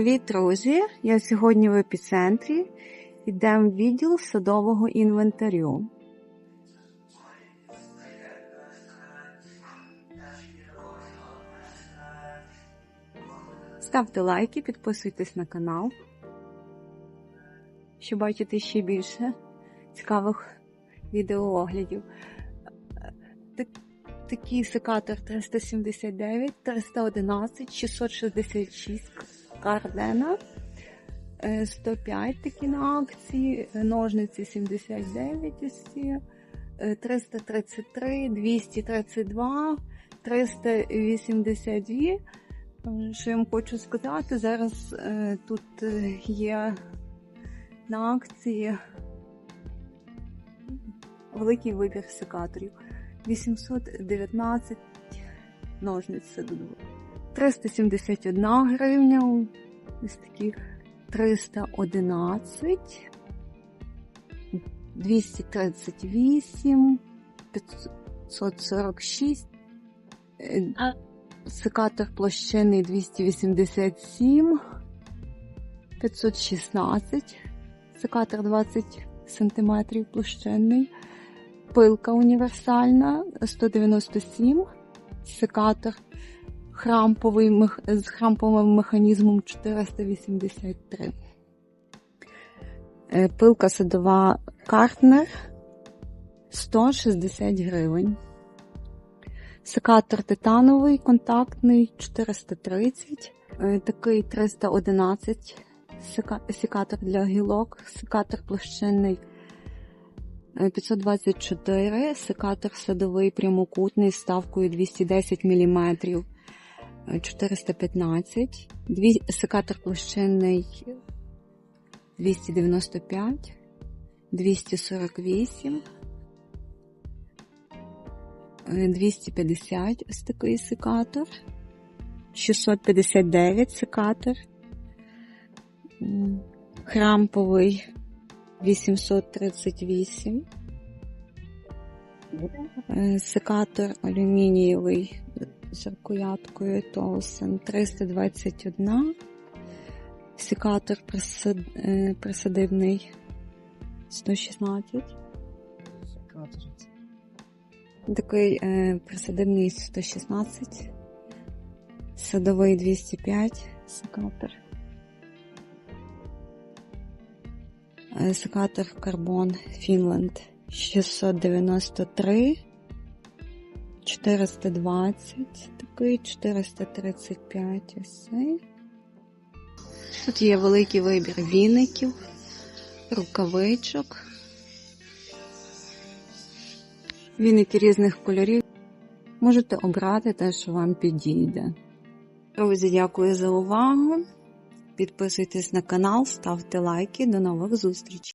Привіт, друзі! Я сьогодні в епіцентрі. Йдемо в відділ садового інвентарю. Ставте лайки, підписуйтесь на канал, щоб бачити ще більше цікавих відеооглядів. Так- Такий секатор 379, 311, 666 Кардена, е, 105 такі на акції, е, ножниці 79 ось ці, е, 333, 232, 382. Е, Що я вам хочу сказати, зараз е, тут е, є на акції великий вибір секаторів. 819 ножниць садових. 371 гривня, ось такі 311, 238, 546, е, секатор площинний 287, 516, секатор 20 см площинний, пилка універсальна 197, секатор храмповий з храмповим механізмом 483. Е, Пилка садова Картнер 160 гривень. Секатор титановий контактний 430. Е, Такий 311 секатор для гілок, секатор площинний Е, 524, секатор садовий прямокутний з ставкою 210 мм, 415, Дві- секатор площинний 295, 248, е, 250 ось такий секатор, 659 секатор, храмповий 838. Е, Секатор алюмінієвий з рукояткою Толсен 321. Секатор е, присадибний 116. Такий е, присадибний 116. Садовий 205 секатор. Е, Секатор карбон Фінленд 693, 420, такий 435 ось. Тут є великий вибір віників, рукавичок. Віники різних кольорів. Можете обрати те, що вам підійде. Друзі, дякую за увагу. Підписуйтесь на канал, ставте лайки. До нових зустрічей!